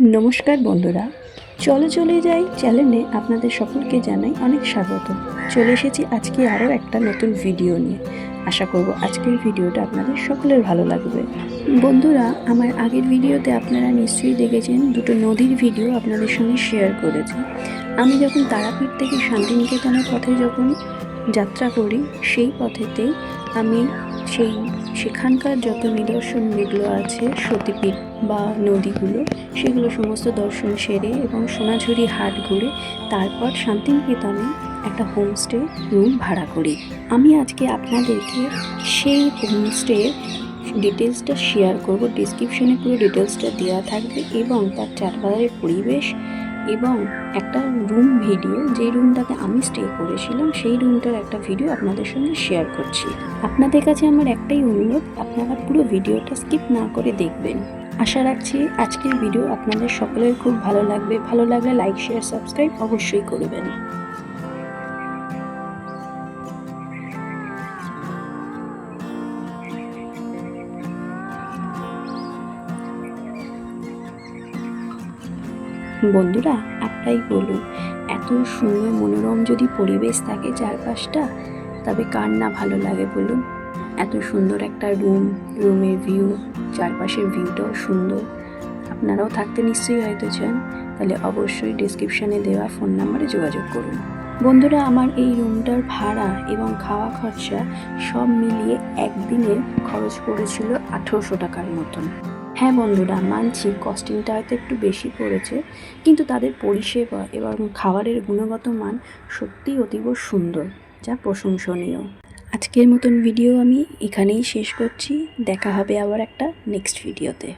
নমস্কার বন্ধুরা। চলে চলে যাই চ্যানেলে। আপনাদের সকলকে জানাই অনেক স্বাগত। চলে এসেছি আজকে আরও একটা নতুন ভিডিও নিয়ে। আশা করব আজকের ভিডিওটা আপনাদের সকলের ভালো লাগবে। বন্ধুরা, আমার আগের ভিডিওতে আপনারা নিশ্চয়ই দেখেছেন, দুটো নদীর ভিডিও আপনাদের সঙ্গে শেয়ার করেছি। আমি যখন তারাপীঠ থেকে শান্তিনিকেতনের পথে যখন যাত্রা করি, সেই পথেতেই আমি সেই সেখানকার যত নিদর্শন যেগুলো আছে, সতীপীঠ বা নদীগুলো, সেগুলো সমস্ত দর্শন সেরে এবং সোনাঝুরি হাট ঘুরে তারপর শান্তিনিকেতনে একটা হোমস্টে রুম ভাড়া করি। আমি আজকে আপনাদেরকে সেই হোমস্টের ডিটেলসটা শেয়ার করব। ডিসক্রিপশনে পুরো ডিটেলসটা দেওয়া থাকবে এবং তার চারপাশের পরিবেশ এবং একটা রুম ভিডিও যে রুমটাতে আমি স্টে করেছিলাম, সেই রুমটার একটা ভিডিও আপনাদের সঙ্গে শেয়ার করছি। আপনাদের কাছে আমার একটাই অনুরোধ, আপনারা পুরো ভিডিওটা স্কিপ না করে দেখবেন। আশা রাখছি আজকের ভিডিও আপনাদের সকলের খুব ভালো লাগবে। ভালো লাগলে লাইক শেয়ার সাবস্ক্রাইব অবশ্যই করবেন। বন্ধুরা, আপনাই বলুন, এত সুন্দর মনোরম যদি পরিবেশ থাকে চারপাশটা, তবে কার না ভালো লাগে বলুন? এত সুন্দর একটা রুম রুমের ভিউ চারপাশের ভিউটাও সুন্দর। আপনারাও থাকতে নিশ্চয়ই হয়তো চান, তাহলে অবশ্যই ডিসক্রিপশানে দেওয়া ফোন নাম্বারে যোগাযোগ করুন। বন্ধুরা, আমার এই রুমটার ভাড়া এবং খাওয়া খরচা সব মিলিয়ে একদিনের খরচ পড়েছিল আঠেরোশো টাকার মতন। হ্যাঁ বন্ধুরা, মানছি কস্টিংটা হয়তো একটু বেশি পড়েছে, কিন্তু তাদের পরিষেবা এবং খাবারের গুণগত মান সত্যি অতীব সুন্দর, যা প্রশংসনীয়। আজকের মতন ভিডিও আমি এখানেই শেষ করছি, দেখা হবে আবার একটা নেক্সট ভিডিওতে